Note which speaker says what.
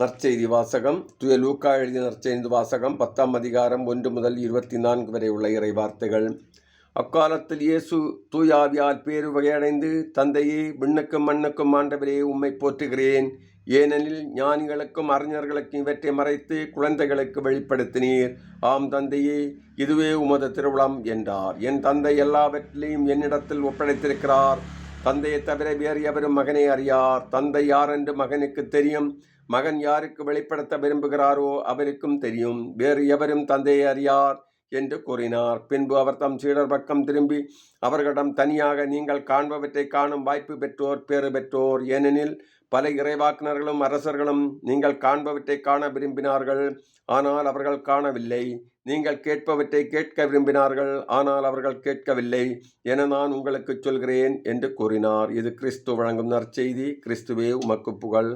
Speaker 1: நற்செய்தி வாசகம். துய லூக்கா எழுதிய நற்செய்தி வாசகம் பத்தாம் அதிகாரம் ஒன்று முதல் இருபத்தி நான்கு வரை உள்ள இறை வார்த்தைகள். அக்காலத்தில் இயேசு தூயாவியால் பேரு வகையடைந்து தந்தையே விண்ணுக்கும் மண்ணுக்கும் ஆண்டவரே உம்மை போற்றுகிறேன். ஏனெனில் ஞானிகளுக்கும் அறிஞர்களுக்கும் இவற்றை மறைத்து குழந்தைகளுக்கு வெளிப்படுத்தினீர். ஆம் தந்தையே இதுவே உமது திருவிழம் என்றார். என் தந்தை எல்லாவற்றிலையும் என்னிடத்தில் ஒப்படைத்திருக்கிறார். தந்தையை தவிர வேறு எவரும் மகனை அறியார். தந்தை யார் என்று மகனுக்கு தெரியும். மகன் யாருக்கு வெளிப்படுத்த விரும்புகிறாரோ அவருக்கும் தெரியும். வேறு எவரும் தந்தையை அறியார் என்று கூறினார். பின்பு அவர் தம் சீடர் பக்கம் திரும்பி அவர்களிடம் தனியாக நீங்கள் காண்பவற்றை காணும் வாய்ப்பு பெற்றோர் பேறு பெற்றோர். ஏனெனில் பல இறைவாக்குனர்களும் அரசர்களும் நீங்கள் காண்பவற்றை காண விரும்பினார்கள். ஆனால் அவர்கள் காணவில்லை. நீங்கள் கேட்பவற்றை கேட்க விரும்பினார்கள். ஆனால் அவர்கள் கேட்கவில்லை. என நான் உங்களுக்கு சொல்கிறேன் என்று கூறினார். இது கிறிஸ்து வழங்கும் நற்செய்தி. கிறிஸ்துவே உமக்கு புகழ்.